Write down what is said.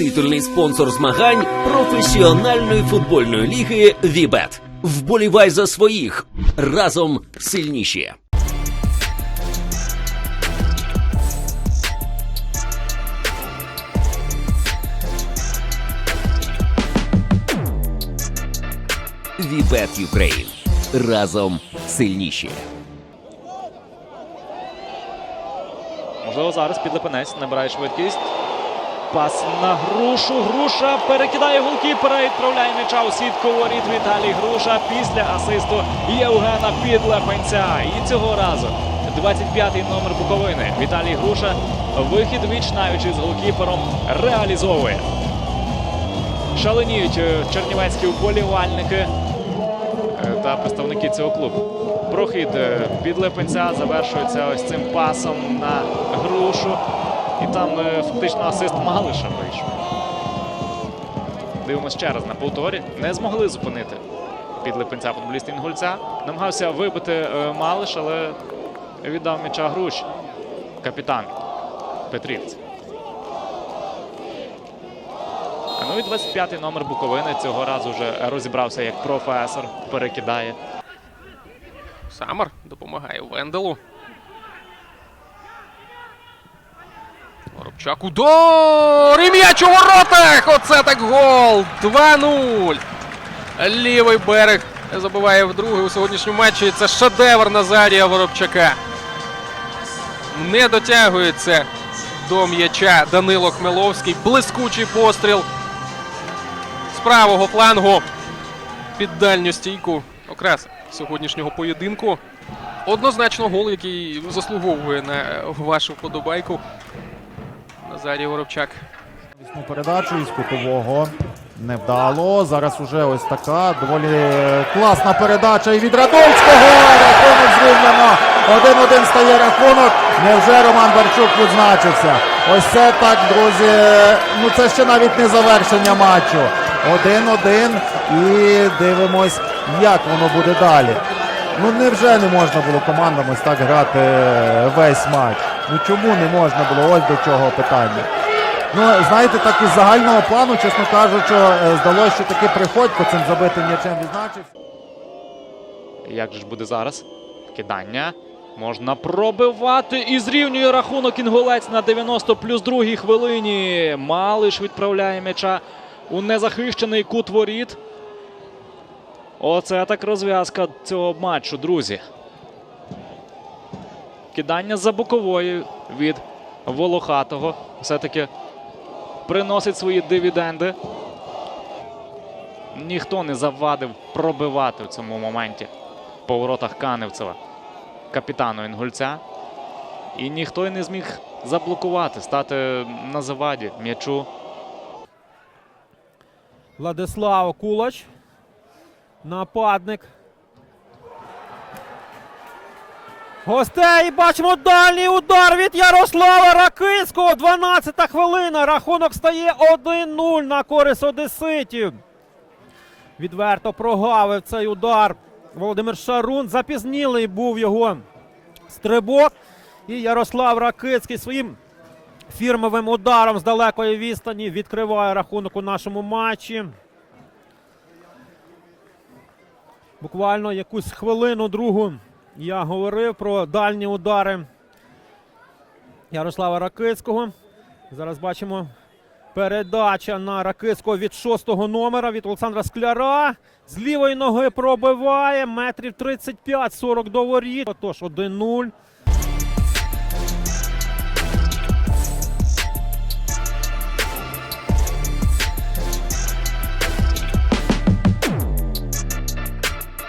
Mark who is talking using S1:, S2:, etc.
S1: Титульний спонсор змагань професіональної футбольної ліги Вібет. Вболівай за своїх разом сильніші. Вібет Юкрейн. Разом сильніші.
S2: Можливо, зараз підлепенець набирає швидкість. Пас на грушу. Груша перекидає голкіпера і відправляє м'яча у сітку воріт Віталій Груша після асисту Євгена Підлепенця. І цього разу 25-й номер Буковини. Віталій Груша вихід віч навічі з голкіпером реалізовує. Шаленіють е, чернівецькі вболівальники е, та представники цього клубу. Прохід е, підлепенця завершується ось цим пасом на грушу. І там е, фактично асист Малиша вийшов. Дивимося ще раз на повторі. Не змогли зупинити підлепенця футболіста Інгульця. Намагався вибити е, Малиш, але віддав м'яча груші. Капітан Петрівці. А ну і 25-й номер Буковини цього разу вже розібрався як професор. Перекидає.
S3: Самар допомагає Венделу. Воробчак удар! І м'яч у воротах! Оце так гол! 2-0. Лівий берег забиває вдруге у сьогоднішньому матчі. Це шедевр Назарія Воробчака. Не дотягується до м'яча Данило Хмеловський. Блискучий постріл з правого флангу під дальню стійку. Окраса сьогоднішнього поєдинку. Однозначно гол, який заслуговує на вашу вподобайку. Назарій Воробчак.
S4: Передачу із кутового. Невдало. Зараз уже ось така доволі е, класна передача і від Радольського. Рахунок зрівняно. Один-один стає рахунок. Невже Роман Барчук відзначився? Ось це так, друзі. Ну це ще навіть не завершення матчу. Один-один. І дивимось, як воно буде далі. Ну невже не можна було командам ось так грати е, весь матч? Ну чому не можна було? Ось до чого питання. Ну, знаєте, так із загального плану, чесно кажучи, е, здалося, що таки приходько цим забитим м'ячем відзначився.
S2: Як же ж буде зараз? Кидання. Можна пробивати і зрівнює рахунок інгулець на 90 плюс другій хвилині. Малиш відправляє м'яча у незахищений кут воріт. Оце так розв'язка цього матчу, друзі. Кидання за бокової від Волохатого. Все-таки приносить свої дивіденди. Ніхто не завадив пробивати в цьому моменті по воротах Каневцева, капітану Інгульця. І ніхто й не зміг заблокувати, стати на заваді м'ячу.
S5: Владислав Кулач. Нападник. Гостей бачимо дальній удар від Ярослава Ракицького. 12-та хвилина. Рахунок стає 1-0 на користь одеситів. Відверто прогавив цей удар. Володимир Шарун. Запізнілий був його стрибок. І Ярослав Ракицький своїм фірмовим ударом з далекої відстані відкриває рахунок у нашому матчі. Буквально якусь хвилину другу я говорив про дальні удари Ярослава Ракицького. Зараз бачимо передача на Ракицького від шостого номера від Олександра Скляра. З лівої ноги пробиває метрів 35-40 до воріт. Отож, 1-0.